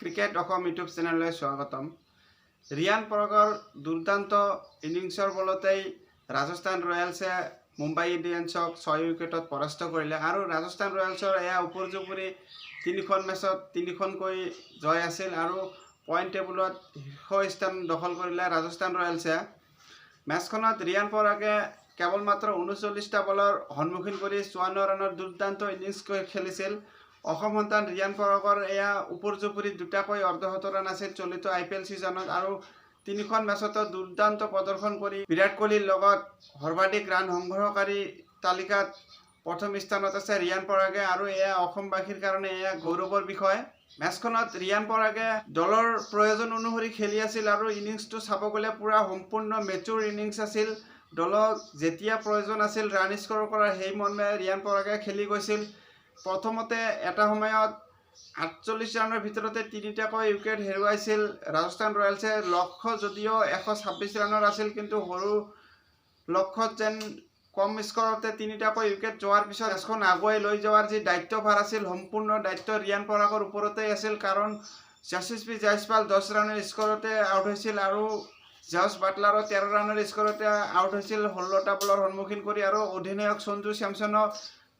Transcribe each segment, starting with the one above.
Cricket অসম YouTube চেনেললৈ স্বাগতম। ৰিয়ান পৰাগৰ দুৰ্দান্ত ইনিংছৰ বলতেই ৰাজস্থান ৰয়েলছে মুম্বাই ইণ্ডিয়ানছক ছয় উইকেটত পৰাস্ত কৰিলে আৰু ৰাজস্থান ৰয়েলছৰ এয়া উপৰ্যুপৰি তিনিখন মেচত তিনিখনকৈ জয় আছিল আৰু পইণ্ট টেবুলত শীৰ্ষ স্থান দখল কৰিলে ৰাজস্থান ৰয়েলছে। মেচখনত ৰিয়ান পৰাগে কেৱল মাত্ৰ ঊনচল্লিছটা বলৰ সন্মুখীন কৰি চুৱান্ন ৰানৰ দুৰ্দান্ত ইনিংছ খেলিছিল। অসম সন্তান ৰিয়ান পৰাগৰ এয়া উপৰ্যুপৰি দুটাকৈ অৰ্ধশত ৰান আছিল চলিত আই পি এল ছিজনত আৰু তিনিখন মেচতো দুৰ্দান্ত প্ৰদৰ্শন কৰি বিৰাট কোহলিৰ লগত সৰ্বাধিক ৰান সংগ্ৰহকাৰী তালিকাত প্ৰথম স্থানত আছে ৰিয়ান পৰাগে আৰু এয়া অসমবাসীৰ কাৰণে এয়া গৌৰৱৰ বিষয়। মেচখনত ৰিয়ান পৰাগে দলৰ প্ৰয়োজন অনুসৰি খেলি আছিল আৰু ইনিংছটো চাব গ'লে পূৰা সম্পূৰ্ণ মেচুৰ ইনিংছ আছিল। দলক যেতিয়া প্ৰয়োজন আছিল ৰান স্ক'ৰ কৰাৰ সেই মৰ্মে ৰিয়ান পৰাগে খেলি গৈছিল। প্ৰথমতে এটা সময়ত আঠচল্লিছ ৰানৰ ভিতৰতে তিনিটাকৈ উইকেট হেৰুৱাইছিল। ৰাজস্থান ৰয়েলছে লক্ষ্য যদিও এশ ছাব্বিছ ৰানৰ আছিল, কিন্তু সৰু লক্ষ্যত যেন কম স্ক'ৰতে তিনিটাকৈ উইকেট যোৱাৰ পিছত মেচখন আগুৱাই লৈ যোৱাৰ যি দায়িত্বভাৰ আছিল, সম্পূৰ্ণ দায়িত্ব ৰিয়ান পৰাগৰ ওপৰতেই আছিল, কাৰণ যশস্বী জয়সৱাল দহ ৰানৰ স্ক'ৰতে আউট হৈছিল আৰু জছ বাটলাৰো তেৰ ৰানৰ স্ক'ৰতে আউট হৈছিল। ষোল্লটা বলৰ সন্মুখীন কৰি আৰু অধিনায়ক সঞ্জু চেমছনক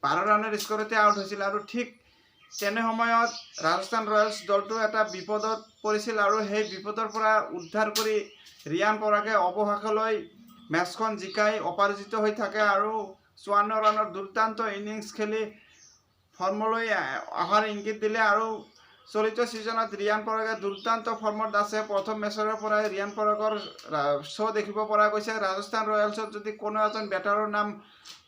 বাৰ ৰাণৰ স্ক'ৰতে আউট হৈছিল আৰু ঠিক তেনে সময়ত ৰাজস্থান ৰয়েলছ দলটো এটা বিপদত পৰিছিল আৰু সেই বিপদৰ পৰা উদ্ধাৰ কৰি ৰিয়ান পৰাগে অৱশেষলৈ মেচখন জিকাই অপৰাজিত হৈ থাকে আৰু চুৱান্ন ৰানৰ দুৰ্দান্ত ইনিংছ খেলি ফৰ্মলৈ অহাৰ ইংগিত দিলে আৰু চলিত ছিজনত ৰিয়ান পৰাগে দুৰ্দান্ত ফৰ্মত আছে। প্ৰথম মেচৰে পৰাই ৰিয়ান পৰাগৰ শ্ব' দেখিব পৰা গৈছে। ৰাজস্থান ৰয়েলছত যদি কোনো এজন বেটাৰৰ নাম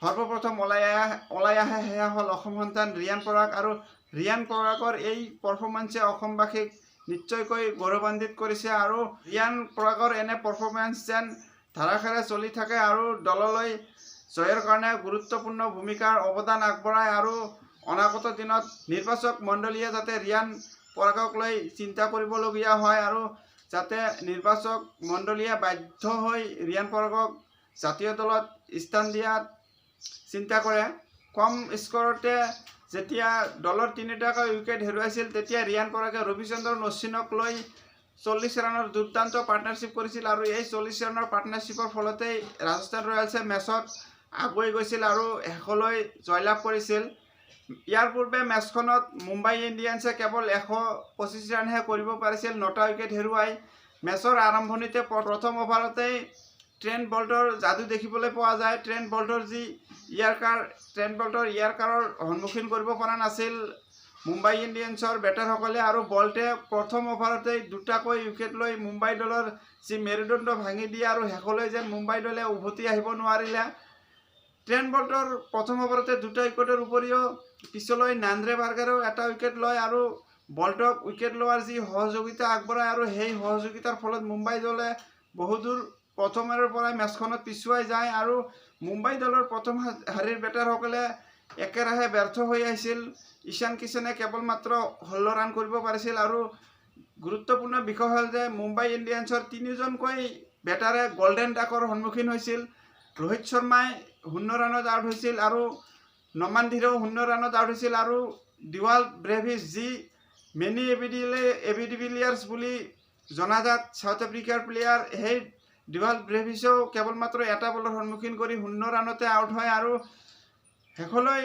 সৰ্বপ্ৰথম ওলাই আহে ওলাই আহে, সেয়া হ'ল অসম সন্তান ৰিয়ান পৰাগ। আৰু ৰিয়ান পৰাগৰ এই পাৰফৰ্মেঞ্চে অসমবাসীক নিশ্চয়কৈ গৌৰৱান্বিত কৰিছে। আৰু ৰিয়ান পৰাগৰ এনে পাৰফৰ্মেঞ্চ যেন ধাৰাসাৰে চলি থাকে আৰু দললৈ জয়ৰ কাৰণে গুৰুত্বপূৰ্ণ ভূমিকাৰ অৱদান আগবঢ়ায়। আৰু অনাগত দিনত নিৰ্বাচক মণ্ডলীয়ে যাতে ৰিয়ান পৰাগক লৈ চিন্তা কৰিবলগীয়া হয় আৰু যাতে নিৰ্বাচক মণ্ডলীয়ে বাধ্য হৈ ৰিয়ান পৰাগক জাতীয় দলত স্থান দিয়াত চিন্তা কৰে। কম স্ক'ৰতে যেতিয়া দলৰ তিনিটাকৈ উইকেট হেৰুৱাইছিল, তেতিয়া ৰিয়ান পৰাগে ৰবিচন্দ্ৰন অশ্বিনক লৈ চল্লিছ ৰানৰ দুৰ্দান্ত পাৰ্টনাৰশ্বিপ কৰিছিল আৰু এই চল্লিছ ৰানৰ পাৰ্টনাৰশ্বিপৰ ফলতেই ৰাজস্থান ৰয়েলছে মেচত আগুৱাই গৈছিল আৰু শেষলৈ জয়লাভ কৰিছিল। ইয়াৰ পূৰ্বে মেচখনত মুম্বাই ইণ্ডিয়ানছে কেৱল এশ পঁচিছ ৰানহে কৰিব পাৰিছিল, নটা উইকেট হেৰুৱাই মেচৰ আৰম্ভণিতে প্ৰ- প্ৰথম অভাৰতেই ট্ৰেণ্ট বল্টৰ যাদু দেখিবলৈ পোৱা যায়। ট্ৰেণ্ট বল্টৰ যি ইয়াৰ্কাৰ ট্ৰেণ্ট বল্টৰ ইয়াৰ্কাৰৰ সন্মুখীন কৰিব পৰা নাছিল মুম্বাই ইণ্ডিয়ানছৰ বেটাৰসকলে আৰু বল্টে প্ৰথম অভাৰতেই দুটাকৈ উইকেট লৈ মুম্বাই দলৰ যি মেৰুদণ্ড ভাঙি দিয়ে আৰু শেষলৈ যেন মুম্বাই দলে উভতি আহিব নোৱাৰিলে। ট্ৰেণ্ট বল্টৰ প্ৰথম অভাৰতে দুটা উইকেটৰ উপৰিও পিছলৈ নান্দ্ৰে বাৰ্গাৰেও এটা উইকেট লয় আৰু বল্টক উইকেট লোৱাৰ যি সহযোগিতা আগবঢ়ায় আৰু সেই সহযোগিতাৰ ফলত মুম্বাই দলে বহুদূৰ প্ৰথমৰে পৰাই মেচখনত পিছুৱাই যায় আৰু মুম্বাই দলৰ প্ৰথম শাৰীৰ বেটাৰসকলে একেৰাহে ব্যৰ্থ হৈ আহিছিল। ঈশান কিষণে কেৱল মাত্ৰ ষোল্ল ৰান কৰিব পাৰিছিল আৰু গুৰুত্বপূৰ্ণ বিষয় হ'ল যে মুম্বাই ইণ্ডিয়ানছৰ তিনিজনকৈ বেটাৰে গল্ডেন ডাকৰ সন্মুখীন হৈছিল। ৰোহিত শৰ্মাই শূন্য ৰানত আউট হৈছিল আৰু নমান শূন্য ৰানত আউট হৈছিল আৰু ডিৱাল ব্ৰেভিছ যি মেনি এবিডিলে এবিডিভিলিয়াৰ্ছ বুলি জনাজাত চাউথ আফ্ৰিকাৰ প্লেয়াৰ, সেই ডিৱাল ব্ৰেভিছেও কেৱল মাত্ৰ এটা বলৰ সন্মুখীন কৰি শূন্য ৰানতে আউট হয় আৰু শেষলৈ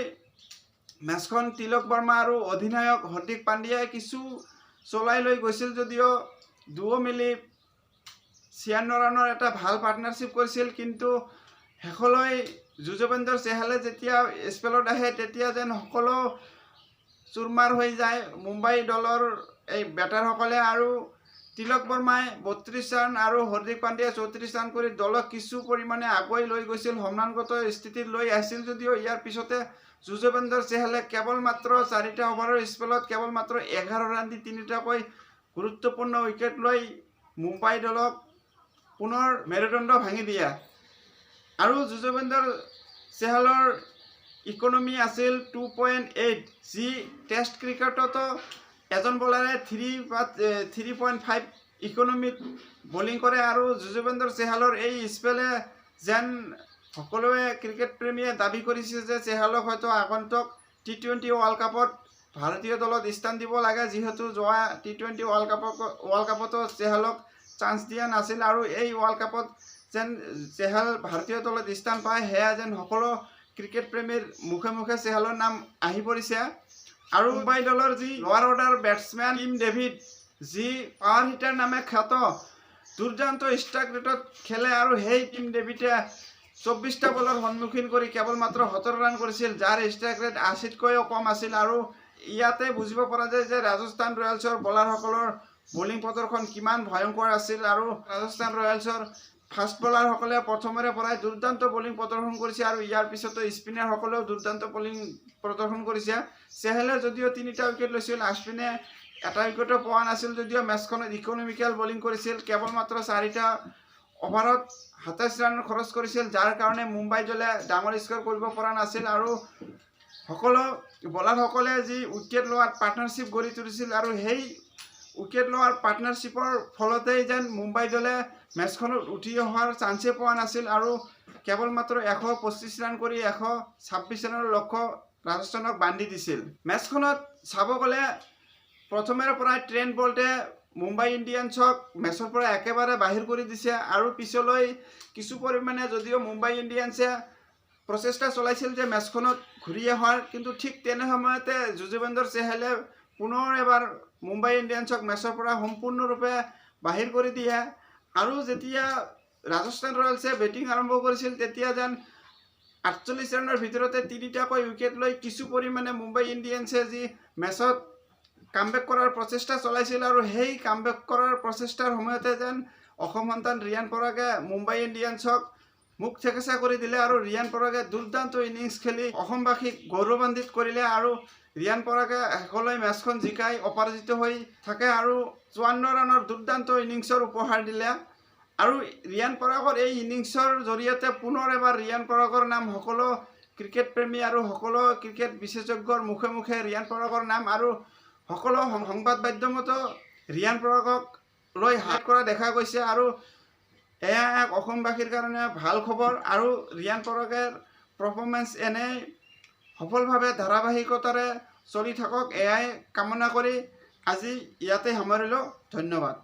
মেচখন তিলক বৰ্মা আৰু অধিনায়ক হাৰ্দিক পাণ্ডিয়াই কিছু চলাই লৈ গৈছিল যদিও দুয়ো মিলি ছিয়ান্ন ৰানৰ এটা ভালো পাৰ্টনাৰশ্বিপ কৰিছিল, কিন্তু শেষলৈ যুজবেন্দ্ৰ চেহালে যেতিয়া স্পেলত আহে, তেতিয়া যেন সকলো চুৰমাৰ হৈ যায়। মুম্বাই দলৰ এই বেটাৰসকলে আৰু তিলক বৰ্মাই বত্ৰিছ ৰান আৰু হাৰ্দিক পাণ্ডিয়াই চৌত্ৰিছ ৰান কৰি দলক কিছু পৰিমাণে আগুৱাই লৈ গৈছিল। সম্মানগত স্থিতিত লৈ আহিছিল যদিও ইয়াৰ পিছতে যুজবেন্দ্ৰ চেহালে কেৱল মাত্ৰ চাৰিটা অভাৰৰ স্পেলত কেৱল মাত্ৰ এঘাৰ ৰান দি তিনিটাকৈ গুৰুত্বপূৰ্ণ উইকেট লৈ মুম্বাই দলক পুনৰ মেৰুদণ্ড ভাঙি দিয়ে। আৰু যুজবেন্দ্ৰ চেহালৰ ইকনমি আছিল টু পইণ্ট এইট যি টেষ্ট ক্ৰিকেটতো এজন বলাৰে থ্ৰী বা থ্ৰী পইণ্ট ফাইভ ইকনমিত বলিং কৰে আৰু যুজবেন্দ্ৰ চেহালৰ এই স্পেলে যেন সকলোৱে ক্ৰিকেট প্ৰেমীয়ে দাবি কৰিছে যে চেহালক হয়তো আগন্তুক টি টুৱেণ্টি ৱৰ্ল্ড কাপত ভাৰতীয় দলত স্থান দিব লাগে। যিহেতু যোৱা টি টুৱেণ্টি ৱৰ্ল্ড কাপক ৱৰ্ল্ড কাপতো চেহেলক চান্স দিয়া নাছিল আৰু এই ৱৰ্ল্ড কাপত যেন, চেহেল ভাৰতীয় দলত স্থান পায়, সেয়া যেন সকলো ক্ৰিকেট প্ৰেমীৰ মুখে মুখে চেহেলৰ নাম আহি পৰিছে। আৰু মুম্বাই দলৰ যি lower order batsmen Tim David যি পাৱাৰ নামে খ্যাত, দুৰ্দান্ত ষ্ট্ৰাইক ৰেটত খেলে আৰু সেই টিম ডেভিডে চৌব্বিছটা বলৰ সন্মুখীন কৰি কেৱল মাত্ৰ সোতৰ ৰান কৰিছিল, যাৰ ষ্ট্ৰাইক ৰেট আশীতকৈও কম আছিল। আৰু ইয়াতে বুজিব পৰা যায় যে ৰাজস্থান ৰয়েলছৰ বলাৰসকলৰ বলিং প্ৰদৰ্শন কিমান ভয়ংকৰ আছিল। আৰু ৰাজস্থান ৰয়েলছৰ ফাষ্ট বলাৰসকলে প্ৰথমৰে পৰাই দুৰ্দান্ত বলিং প্ৰদৰ্শন কৰিছে আৰু ইয়াৰ পিছতো স্পিনাৰসকলেও দুৰ্দান্ত বলিং প্ৰদৰ্শন কৰিছে। চেহেলে যদিও তিনিটা উইকেট লৈছিল আশ্বিনে এটা উইকেটো পোৱা নাছিল যদিও মেটচখনত ইকনমিকেল বলিং কৰিছিল। কেৱল মাত্ৰ চাৰিটা অভাৰত সাতাইছ ৰান খৰচ কৰিছিল, যাৰ কাৰণে মুম্বাই দলে ডাঙৰ স্ক'ৰ কৰিব পৰা নাছিল আৰু সকলো বলাৰসকলে যি উইকেট লোৱাত পাৰ্টনাৰশ্বিপ গঢ়ি তুলিছিল আৰু সেই উইকেট লোৱাৰ পাৰ্টনাৰশ্বিপৰ ফলতেই যেন মুম্বাই দলে মেটচখনত উঠি অহাৰ চান্সেই পোৱা নাছিল আৰু কেৱল মাত্ৰ এশ পঁচিছ ৰান কৰি এশ ছাব্বিছ ৰানৰ লক্ষ্য ৰাজস্থানক বান্ধি দিছিল। মেটচখনত চাব গ'লে প্ৰথমৰে পৰাই ট্ৰেণ্ট বল্টে মুম্বাই ইণ্ডিয়ানছক মেচৰ পৰা একেবাৰে বাহিৰ কৰি দিছে আৰু পিছলৈ কিছু পৰিমাণে যদিও মুম্বাই ইণ্ডিয়ানছে প্ৰচেষ্টা চলাইছিল যে মেচখনত ঘূৰি অহাৰ কিন্তু ঠিক তেনে সময়তে যুজবেন্দ্ৰ চেহেলে পুনৰ এবাৰ মুম্বাই ইণ্ডিয়ানছক মেচৰ পৰা সম্পূৰ্ণৰূপে বাহিৰ কৰি দিয়ে। আৰু যেতিয়া ৰাজস্থান ৰয়েলছে বেটিং আৰম্ভ কৰিছিল, তেতিয়া যেন আঠচল্লিছ ৰানৰ ভিতৰতে তিনিটাকৈ উইকেট লৈ কিছু পৰিমাণে মুম্বাই ইণ্ডিয়ানছে যি মেচত কামবেক কৰাৰ প্ৰচেষ্টা চলাইছিল আৰু সেই কামবেক কৰাৰ প্ৰচেষ্টাৰ সময়তে যেন অসম সন্তান ৰিয়ান পৰাগে মুম্বাই ইণ্ডিয়ানছক মুখ থেকেচা কৰি দিলে আৰু ৰিয়ান পৰাগে দুৰ্দান্ত ইনিংছ খেলি অসমবাসীক গৌৰৱান্বিত কৰিলে আৰু ৰিয়ান পৰাগে শেষলৈ মেচখন জিকাই অপৰাজিত হৈ থাকে আৰু চুৱান্ন ৰানৰ দুৰ্দান্ত ইনিংছৰ উপহাৰ দিলে। আৰু ৰিয়ান পৰাগৰ এই ইনিংছৰ জৰিয়তে পুনৰ এবাৰ ৰিয়ান পৰাগৰ নাম, সকলো ক্ৰিকেট প্ৰেমী আৰু সকলো ক্ৰিকেট বিশেষজ্ঞৰ মুখে মুখে ৰিয়ান পৰাগৰ নাম আৰু সকলো সংবাদ মাধ্যমতো ৰিয়ান পৰাগক লৈ হাত কৰা দেখা গৈছে আৰু এয়া এক অসমবাসীৰ কাৰণে ভালো খবৰ। আৰু ৰিয়ান পৰাগৰ পাৰফৰ্মেঞ্চ এনেই সফলভাৱে ধাৰাবাহিকতাৰে চলি থাকক এয়াই কামনা কৰি আজি ইয়াতে সামৰিলোঁ। ধন্যবাদ।